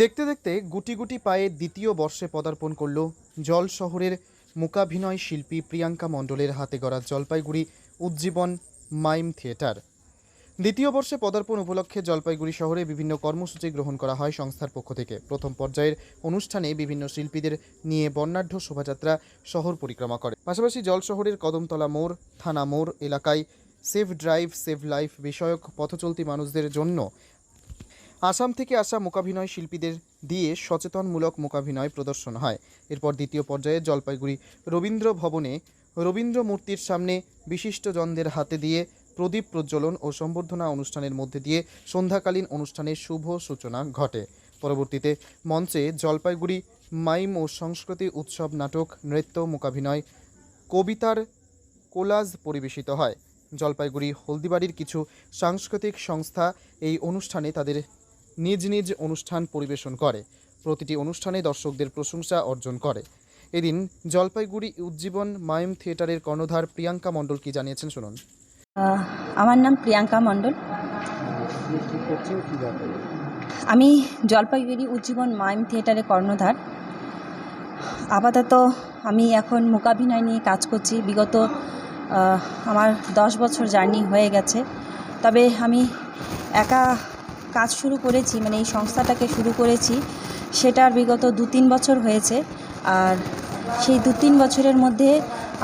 দেখতে দেখতে গুটি গুটি পায়ে দ্বিতীয় বর্ষে পদার্পণ করল জল শহরের মূকাভিনয় শিল্পী প্রিয়াঙ্কা মণ্ডলের হাতে গড়া জলপাইগুড়ি উজ্জীবন মাইম থিয়েটার। দ্বিতীয় বর্ষে পদার্পণ উপলক্ষে জলপাইগুড়ি শহরে বিভিন্ন কর্মসূচি গ্রহণ করা হয় সংস্থার পক্ষ থেকে। প্রথম পর্যায়ের অনুষ্ঠানে বিভিন্ন শিল্পীদের নিয়ে বর্ণাঢ্য শোভাযাত্রা শহর পরিক্রমা করে। পাশাপাশি জল শহরের কদমতলা মোড়, থানা মোড় এলাকায় সেভ ড্রাইভ, সেভ লাইফ বিষয়ক পথচলতি মানুষদের জন্য আসাম থেকে আসা মূকাভিনয় শিল্পীদের দিয়ে সচেতনমূলক মূকাভিনয় প্রদর্শন হয়। এরপর দ্বিতীয় পর্যায়ে জলপাইগুড়ি রবীন্দ্র ভবনে রবীন্দ্র মূর্তির সামনে বিশিষ্টজনদের হাতে দিয়ে প্রদীপ প্রজ্বলন ও সম্বর্ধনা অনুষ্ঠানের মধ্যে দিয়ে সন্ধ্যাকালীন অনুষ্ঠানের শুভ সূচনা ঘটে। পরবর্তীতে মঞ্চে জলপাইগুড়ি মাইম ও সংস্কৃতি উৎসব নাটক, নৃত্য মূকাভিনয় কবিতার কোলাজ পরিবেশিত হয়। জলপাইগুড়ি হলদিবাড়ির কিছু সাংস্কৃতিক সংস্থা এই অনুষ্ঠানে তাদের নিজ নিজ অনুষ্ঠান পরিবেশন করে। প্রতিটি অনুষ্ঠানে দর্শকদের প্রশংসা অর্জন করে। এদিন জলপাইগুড়ি উজ্জীবন মাইম থিয়েটারের কর্ণধার প্রিয়াঙ্কা মণ্ডল কি জানিয়েছেন শুনুন। আমার নাম প্রিয়াঙ্কা মণ্ডল। আমি জলপাইগুড়ি উজ্জীবন মাইম থিয়েটারের কর্ণধার। আপাতত আমি এখন মূকাভিনয় নিয়ে কাজ করছি। বিগত আমার দশ বছর জার্নি হয়ে গেছে। তবে আমি একা কাজ শুরু করেছি মানে এই সংস্থাটাকে শুরু করেছি সেটার বিগত দু তিন বছর হয়েছে। আর সেই দু তিন বছরের মধ্যে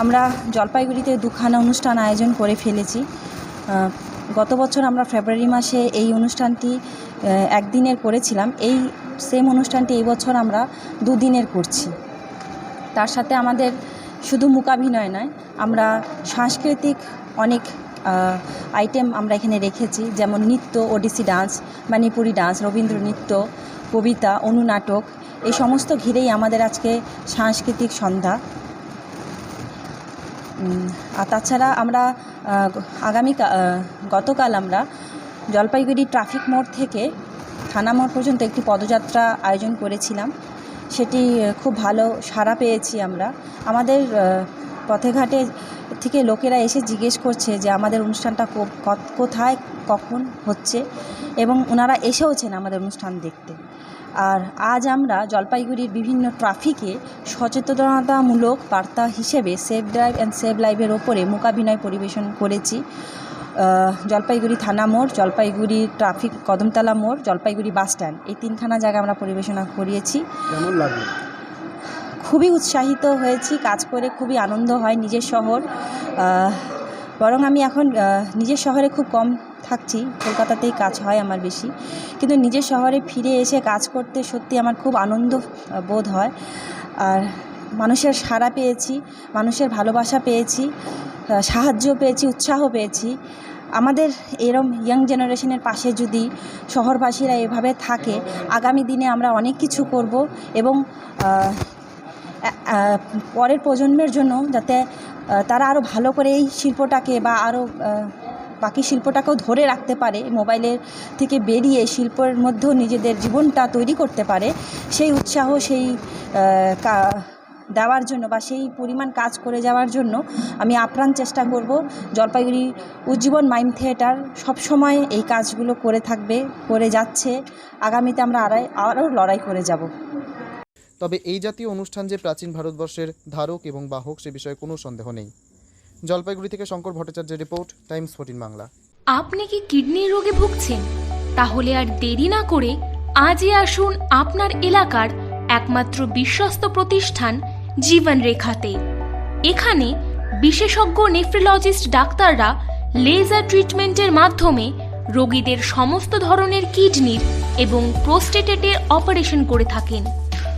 আমরা জলপাইগুড়িতে দুখানা অনুষ্ঠান আয়োজন করে ফেলেছি। গত বছর আমরা ফেব্রুয়ারি মাসে এই অনুষ্ঠানটি একদিনের করেছিলাম। এই সেম অনুষ্ঠানটি এই বছর আমরা দুদিনের করছি। তার সাথে আমাদের শুধু মূকাভিনয় নয়, আমরা সাংস্কৃতিক অনেক আইটেম আমরা এখানে রেখেছি, যেমন নৃত্য, ওডিসি ডান্স, মণিপুরি ডান্স, রবীন্দ্র নৃত্য, কবিতা অনুনাটক এই সমস্ত ঘিরেই আমাদের আজকে সাংস্কৃতিক সন্ধ্যা। আর তাছাড়া আমরা আগামী গতকাল আমরা জলপাইগুড়ি ট্রাফিক মোড় থেকে থানা মোড় পর্যন্ত একটি পদযাত্রা আয়োজন করেছিলাম। সেটি খুব ভালো সাড়া পেয়েছি আমরা। আমাদের পথে ঘাটে থেকে লোকেরা এসে জিজ্ঞেস করছে যে আমাদের অনুষ্ঠানটা কোথায়, কখন হচ্ছে এবং ওনারা এসেওছেন আমাদের অনুষ্ঠান দেখতে। আর আজ আমরা জলপাইগুড়ির বিভিন্ন ট্রাফিকে সচেতনতামূলক বার্তা হিসেবে সেভ ড্রাইভ অ্যান্ড সেভ লাইভের ওপরে মূকাভিনয় পরিবেশন করেছি। জলপাইগুড়ি থানা মোড়, জলপাইগুড়ি ট্রাফিক কদমতলা মোড়, জলপাইগুড়ি বাস স্ট্যান্ড। এই তিনখানা জায়গায় আমরা পরিবেশনা করিয়েছি। খুবই উৎসাহিত হয়েছি, কাজ করে খুবই আনন্দ হয় নিজের শহর। বরং আমি এখন নিজের শহরে খুব কম থাকছি, কলকাতাতেই কাজ হয় আমার বেশি। কিন্তু নিজের শহরে ফিরে এসে কাজ করতে সত্যি আমার খুব আনন্দ বোধ হয়। আর মানুষের সাড়া পেয়েছি, মানুষের ভালোবাসা পেয়েছি সাহায্য পেয়েছি, উৎসাহ পেয়েছি। আমাদের এরম ইয়াং জেনারেশনের পাশে যদি শহরবাসীরা এভাবে থাকে, আগামী দিনে আমরা অনেক কিছু করব এবং পরের প্রজন্মের জন্য যাতে তারা আরও ভালো করে এই শিল্পটাকে বা আরও বাকি শিল্পটাকেও ধরে রাখতে পারে, মোবাইলের থেকে বেরিয়ে শিল্পের মধ্যেও নিজেদের জীবনটা তৈরি করতে পারে, সেই উৎসাহ, সেই দেওয়ার জন্য বা সেই পরিমাণ কাজ করে যাওয়ার জন্য আমি আপ্রাণ চেষ্টা করব। জলপাইগুড়ি উজ্জীবন মাইম থিয়েটার সবসময় এই কাজগুলো করে থাকবে, করে যাচ্ছে। আগামীতে আমরা আরও লড়াই করে যাব। তবে এই জাতীয় অনুষ্ঠান যে প্রাচীন ভারতবর্ষের ধারক এবং বাহক সে বিষয়ে কোনো সন্দেহ নেই। জলপাইগুড়ি থেকে শঙ্কর ভট্টাচার্যের রিপোর্ট, টাইমস ফোর্টিন বাংলা। আপনি কি কিডনির রোগে ভুগছেন? তাহলে আর দেরি না করে আজই আসুন আপনার এলাকার একমাত্র বিশ্বস্ত প্রতিষ্ঠান জীবন রেখাতে এখানে বিশেষজ্ঞ নেফ্রোলজিস্ট ডাক্তাররা লেজার ট্রিটমেন্টের মাধ্যমে রোগীদের সমস্ত ধরনের কিডনির এবং প্রোস্টেটেটের অপারেশন করে থাকেন।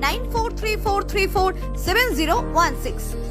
9434347016.